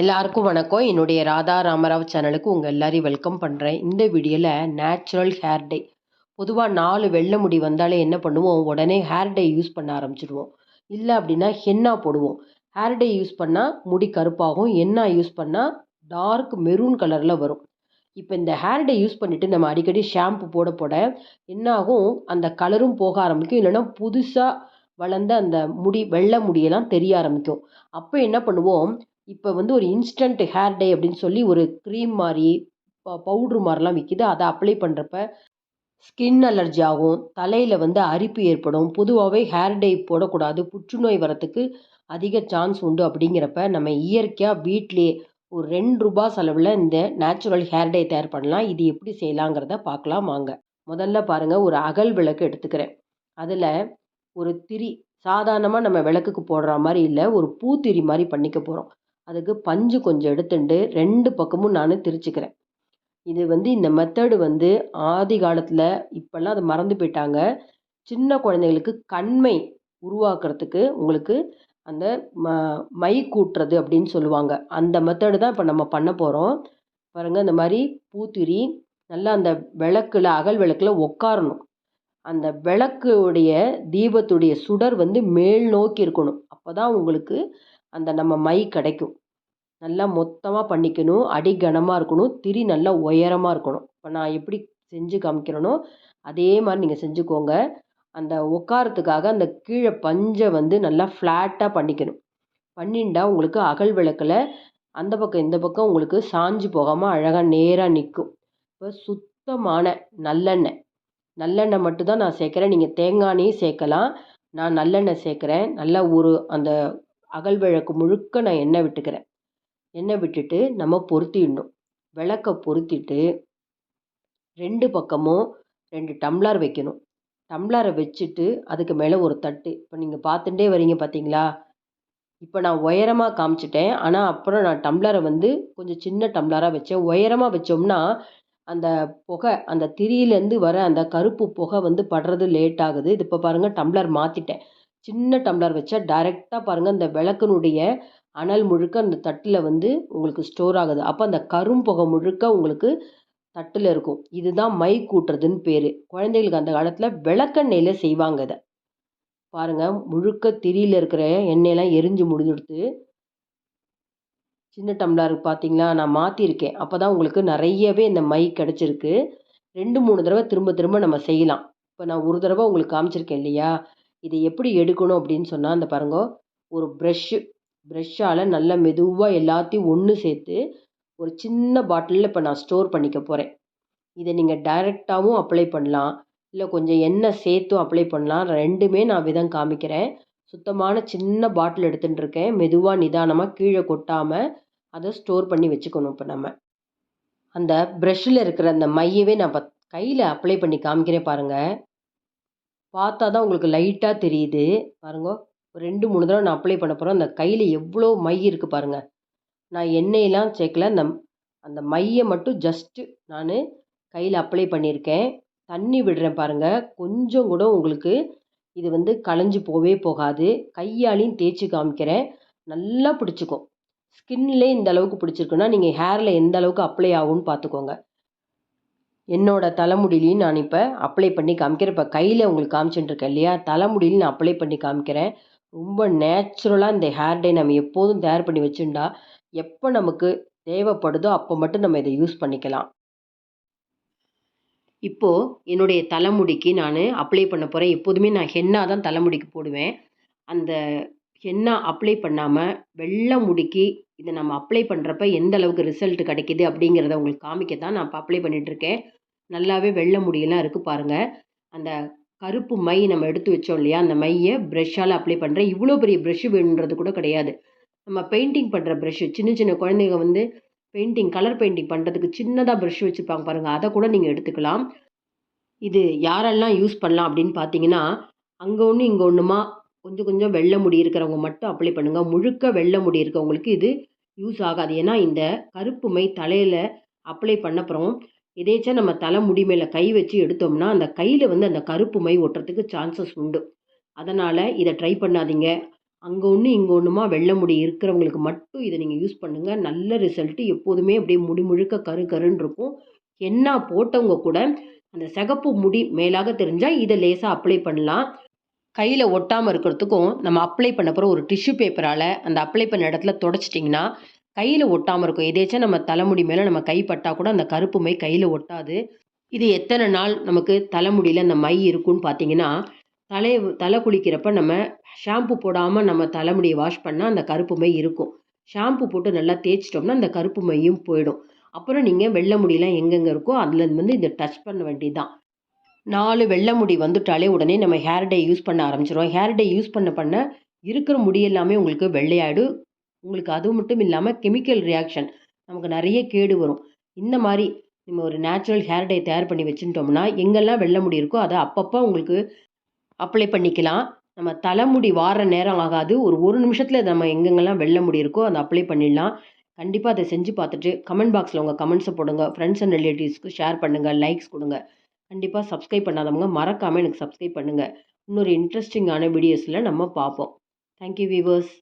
எல்லாருக்கும் வணக்கம். என்னுடைய ராதா ராமராவ் சேனலுக்கு உங்கள் எல்லாரையும் வெல்கம் பண்ணுறேன் இந்த வீடியோவில் நேச்சுரல் ஹேர் டே. பொதுவாக நாலு வெள்ளை முடி வந்தாலே என்ன பண்ணுவோம்? உடனே ஹேர் டே யூஸ் பண்ண ஆரம்பிச்சிடுவோம். இல்லை அப்படின்னா ஹென்னா போடுவோம். ஹேர் டே யூஸ் பண்ணால் முடி கருப்பாகும். ஹென்னா யூஸ் பண்ணால் டார்க் மெரூன் கலரில் வரும். இப்போ இந்த ஹேர் டே யூஸ் பண்ணிவிட்டு நம்ம அடிக்கடி ஷாம்பு போட போட என்னாகும்? அந்த கலரும் போக ஆரம்பிக்கும். இல்லைன்னா புதுசாக வளர்ந்த அந்த முடி வெள்ளை முடியெல்லாம் தெரிய ஆரம்பிக்கும். அப்போ என்ன பண்ணுவோம்? இப்போ வந்து ஒரு இன்ஸ்டன்ட் ஹேர் டே அப்படின்னு சொல்லி ஒரு க்ரீம் மாதிரி ப பவுட்ரு மாதிரிலாம் விற்கிது அதை அப்ளை பண்ணுறப்ப ஸ்கின் அலர்ஜி ஆகும். தலையில் வந்து அரிப்பு ஏற்படும். பொதுவாகவே ஹேர் டே போடக்கூடாது. புற்றுநோய் வரத்துக்கு அதிக சான்ஸ் உண்டு அப்படிங்கிறப்ப நம்ம இயற்கையாக வீட்டிலேயே ஒரு ரெண்டு ரூபா செலவில் இந்த நேச்சுரல் ஹேர் டே தயார் பண்ணலாம். இது எப்படி செய்யலாங்கிறத பார்க்கலாம் வாங்க. முதல்ல பாருங்கள் ஒரு அகல் விளக்கு எடுத்துக்கிறேன். அதில் ஒரு திரி சாதாரணமாக நம்ம விளக்குக்கு போடுற மாதிரி இல்லை ஒரு பூத்திரி மாதிரி பண்ணிக்க போகிறோம் அதுக்கு பஞ்சு கொஞ்சம் எடுத்துட்டு ரெண்டு பக்கமும் நான் திரிச்சுக்கிறேன். இது வந்து இந்த மெத்தடு வந்து ஆதி காலத்தில் இப்போல்லாம் அதை மறந்து போயிட்டாங்க. சின்ன குழந்தைங்களுக்கு கண்மை உருவாக்குறதுக்கு உங்களுக்கு அந்த ம மை கூட்டுறது அப்படின்னு சொல்லுவாங்க. அந்த மெத்தடு தான் இப்போ நம்ம பண்ண போகிறோம் பாருங்கள் இந்த மாதிரி பூத்திரி நல்லா அந்த விளக்கில் அகல் விளக்கில் உட்காரணும் அந்த விளக்குடைய தீபத்துடைய சுடர் வந்து மேல் நோக்கி இருக்கணும். அப்போ தான் உங்களுக்கு அந்த நம்ம மை கிடைக்கும். நல்லா மொத்தமாக பண்ணிக்கணும். அடி கனமாக இருக்கணும். திரி நல்லா உயரமாக இருக்கணும். இப்போ நான் எப்படி செஞ்சு காமிக்கிறேனோ அதே மாதிரி நீங்கள் செஞ்சுக்கோங்க. அந்த உட்காரத்துக்காக அந்த கீழே பஞ்சை வந்து நல்லா ஃப்ளாட்டாக பண்ணிக்கணும். பண்ணிண்டா உங்களுக்கு அகல் விளக்கில். அந்த பக்கம் இந்த பக்கம் உங்களுக்கு சாஞ்சு போகாமல் அழகாக நேராக நிற்கும் இப்போ சுத்தமான நல்லெண்ணெய். நல்லெண்ணெய் மட்டும்தான் நான் சேர்க்குறேன். நீங்கள் தேங்காய் சேர்க்கலாம். நான் நல்லெண்ணெய் சேர்க்குறேன். நல்லா ஒரு அந்த அகல் விளக்கு முழுக்க நான் எண்ணெய் விட்டுக்கிறேன். எண்ணெய் விட்டுட்டு நம்ம பொருத்திடணும். விளக்க பொருத்திட்டு ரெண்டு பக்கமும் ரெண்டு டம்ளர் வைக்கணும். டம்ளரை வச்சுட்டு அதுக்கு மேலே ஒரு தட்டு. இப்போ நீங்கள் பார்த்துட்டே வரீங்க பார்த்தீங்களா? இப்போ நான் உயரமாக காமிச்சிட்டேன். ஆனால் அப்புறம் நான் டம்ளரை வந்து கொஞ்சம் சின்ன டம்ளராக வச்சேன். உயரமாக வச்சோம்னா அந்த புகை அந்த திரியிலேருந்து வர அந்த கருப்பு புகை வந்து படுறது லேட் ஆகுது. இது இப்போ பாருங்கள் டம்ளர் மாற்றிட்டேன் சின்ன டம்ளர் வச்சா டைரெக்டாக பாருங்கள் அந்த விளக்குனுடைய அனல் முழுக்க அந்த தட்டில் வந்து உங்களுக்கு ஸ்டோர் ஆகுது. அப்போ அந்த கரும்புகை முழுக்க உங்களுக்கு தட்டில் இருக்கும். இதுதான் மை கூட்டுறதுன்னு பேர். குழந்தைகளுக்கு அந்த காலத்தில் விளக்கெண்ணெயில் செய்வாங்க இதை. பாருங்கள் முழுக்க திரியில் இருக்கிற எண்ணெயெல்லாம் எரிஞ்சு முடிஞ்சுடுத்து. சின்ன டம்ளர் பார்த்தீங்களா நான் மாற்றிருக்கேன் அப்போ தான் உங்களுக்கு நிறையவே இந்த மை கிடச்சிருக்கு. ரெண்டு மூணு தடவை திரும்ப திரும்ப நம்ம செய்யலாம். இப்போ நான் ஒரு தடவை உங்களுக்கு காமிச்சிருக்கேன் இல்லையா? இதை எப்படி எடுக்கணும் அப்படின்னு சொன்னால் அந்த பாருங்க ஒரு ப்ரெஷ்ஷு ப்ரெஷ்ஷால் நல்லா மெதுவாக எல்லாத்தையும் ஒன்று சேர்த்து ஒரு சின்ன பாட்டிலில் இப்போ நான் ஸ்டோர் பண்ணிக்க போகிறேன் இதை நீங்கள் டைரெக்டாகவும் அப்ளை பண்ணலாம். இல்லை கொஞ்சம் எண்ணெய் சேர்த்தும் அப்ளை பண்ணலாம். ரெண்டுமே நான் விதம் காமிக்கிறேன். சுத்தமான சின்ன பாட்டில் எடுத்துகிட்டு இருக்கேன் மெதுவாக நிதானமாக கீழே கொட்டாமல் அதை ஸ்டோர் பண்ணி வச்சுக்கணும் இப்போ நம்ம. அந்த ப்ரெஷ்ஷில் இருக்கிற அந்த மையவே நான் இப்போ கையில் அப்ளை பண்ணி காமிக்கிறேன் பாருங்கள் பார்த்தா தான் உங்களுக்கு லைட்டாக தெரியுது. பாருங்க. ஒரு ரெண்டு மூணு தடவை நான் அப்ளை பண்ண போகிறேன் அந்த கையில் எவ்வளோ மை இருக்குது பாருங்கள் நான் எண்ணெயெல்லாம் சேர்க்கல. அந்த அந்த மையை மட்டும் ஜஸ்ட்டு நான் கையில் அப்ளை பண்ணியிருக்கேன். தண்ணி விடுறேன் பாருங்கள் கொஞ்சம் கூட உங்களுக்கு இது வந்து களைஞ்சி போகவே போகாது. கையாலையும் தேய்ச்சி காமிக்கிறேன். நல்லா பிடிச்சிக்கும். ஸ்கின்லே இந்த அளவுக்கு பிடிச்சிருக்குன்னா நீங்கள் ஹேரில் எந்த அளவுக்கு அப்ளை ஆகும்னு பார்த்துக்கோங்க என்னோடய தலைமுடியிலையும் நான் இப்போ அப்ளை பண்ணி காமிக்கிறேன். இப்போ கையில் உங்களுக்கு காமிச்சுட்டுருக்கேன் இல்லையா? தலைமுடியிலையும் நான் அப்ளை பண்ணி காமிக்கிறேன். ரொம்ப நேச்சுரலாக இந்த ஹேர் டே நம்ம எப்போதும் தயார் பண்ணி வச்சுருந்தா எப்போ நமக்கு தேவைப்படுதோ அப்போ மட்டும் நம்ம இதை யூஸ் பண்ணிக்கலாம். இப்போது என்னுடைய தலைமுடிக்கு நான் அப்ளை பண்ண போகிறேன் எப்போதுமே நான் ஹென்னா தான் தலைமுடிக்கு போடுவேன். அந்த ஹென்னா அப்ளை பண்ணாமல் வெள்ளை முடிக்கு இதை நம்ம அப்ளை பண்ணுறப்ப எந்த அளவுக்கு ரிசல்ட் கிடைக்கிது அப்படிங்கிறத உங்களுக்கு காமிக்க தான் நான் இப்போ அப்ளை பண்ணிகிட்ருக்கேன் நல்லாவே வெள்ளை முடியெல்லாம் இருக்குது பாருங்கள் அந்த கருப்பு மை நம்ம எடுத்து வச்சோம் இல்லையா? அந்த மையை ப்ரெஷ்ஷால் அப்ளை பண்ணுறேன் இவ்வளோ பெரிய ப்ரெஷ்ஷு வேணுன்றது கூட கிடையாது. நம்ம பெயிண்டிங் பண்ணுற ப்ரெஷ்ஷு சின்ன சின்ன குழந்தைங்க வந்து பெயிண்டிங் கலர் பெயிண்டிங் பண்ணுறதுக்கு சின்னதாக ப்ரெஷ் வச்சுருப்பாங்க பாருங்கள் அதை கூட நீங்கள் எடுத்துக்கலாம். இது யாரெல்லாம் யூஸ் பண்ணலாம் அப்படின்னு பார்த்தீங்கன்னா அங்கே ஒன்று இங்கே ஒன்றுமா கொஞ்சம் கொஞ்சம் வெள்ளை முடி இருக்கிறவங்க மட்டும் அப்ளை பண்ணுங்கள் முழுக்க வெள்ளை முடி இருக்கவங்களுக்கு இது யூஸ் ஆகாது. ஏன்னா இந்த கருப்பு மை தலையில் அப்ளை பண்ணப்புறம் எதேச்சா நம்ம தலை முடி மேலே கை வச்சு எடுத்தோம்னா அந்த கையில் வந்து அந்த கருப்பு மை ஒட்டுறதுக்கு சான்சஸ் உண்டு. அதனால் இதை ட்ரை பண்ணாதீங்க. அங்கே ஒன்று இங்கே ஒன்றுமா வெள்ளை முடி இருக்கிறவங்களுக்கு மட்டும் இதை நீங்கள் யூஸ் பண்ணுங்கள் நல்ல ரிசல்ட்டு எப்போதுமே அப்படியே முடி முழுக்க கரு கருன்னு இருக்கும். என்ன போட்டவங்க கூட அந்த சிகப்பு முடி மேலாக தெரிஞ்சால் இதை லேசாக அப்ளை பண்ணலாம். கையில் ஒட்டாமல் இருக்கிறதுக்கும் நம்ம அப்ளை பண்ண பிறகு ஒரு டிஷ்யூ பேப்பரால் அந்த அப்ளை பண்ண இடத்துல தொடச்சிட்டிங்கன்னா கையில் ஒட்டாமல் இருக்கும். எதேச்சும் நம்ம தலைமுடி மேலே நம்ம கை பட்டால் கூட அந்த கருப்பு மை கையில் ஒட்டாது. இது எத்தனை நாள் நமக்கு தலைமுடியில் அந்த மை இருக்குன்னு பார்த்தீங்கன்னா தலை தலை குளிக்கிறப்ப நம்ம ஷாம்பு போடாமல் நம்ம தலைமுடியை வாஷ் பண்ணால் அந்த கருப்பு மை இருக்கும். ஷாம்பு போட்டு நல்லா தேய்ச்சிட்டோம்னா அந்த கருப்பு மையும் போயிடும். அப்புறம் நீங்கள் வெள்ளை முடியெலாம் எங்கெங்கே இருக்கோ அதில் வந்து இதை டச் பண்ண வேண்டியதுதான். நாலு வெள்ளை முடி வந்துட்டாலே உடனே நம்ம ஹேர் டே யூஸ் பண்ண ஆரம்பிச்சிடுவோம் ஹேர் டே யூஸ் பண்ண பண்ண இருக்கிற முடி எல்லாமே உங்களுக்கு வெள்ளையாயிடும். உங்களுக்கு அது மட்டும் இல்லாமல் கெமிக்கல் ரியாக்ஷன் நமக்கு நிறைய கேடு வரும். இந்த மாதிரி நம்ம ஒரு நேச்சுரல் ஹேர் டை தயார் பண்ணி வச்சுட்டோம்னா எங்கெல்லாம் வெள்ளை முடி இருக்கோ அதை அப்பப்போ உங்களுக்கு அப்ளை பண்ணிக்கலாம். நம்ம தலைமுடி வார நேரம் ஆகாது. ஒரு ஒரு நிமிஷத்தில் நம்ம எங்கெங்கெல்லாம் வெள்ளை முடி இருக்கோ அதை அப்ளை பண்ணிடலாம். கண்டிப்பாக அதை செஞ்சு பார்த்துட்டு கமெண்ட் பாக்ஸில் உங்கள் கமெண்ட்ஸை போடுங்க. ஃப்ரெண்ட்ஸ் அண்ட் ரிலேட்டிவ்ஸ்க்கு ஷேர் பண்ணுங்கள் லைக்ஸ் கொடுங்க. கண்டிப்பாக சப்ஸ்கிரைப் பண்ணாதவங்க மறக்காமல் எனக்கு சப்ஸ்கிரைப் பண்ணுங்கள் இன்னொரு இன்ட்ரெஸ்டிங்கான வீடியோஸில் நம்ம பார்ப்போம். Thank you viewers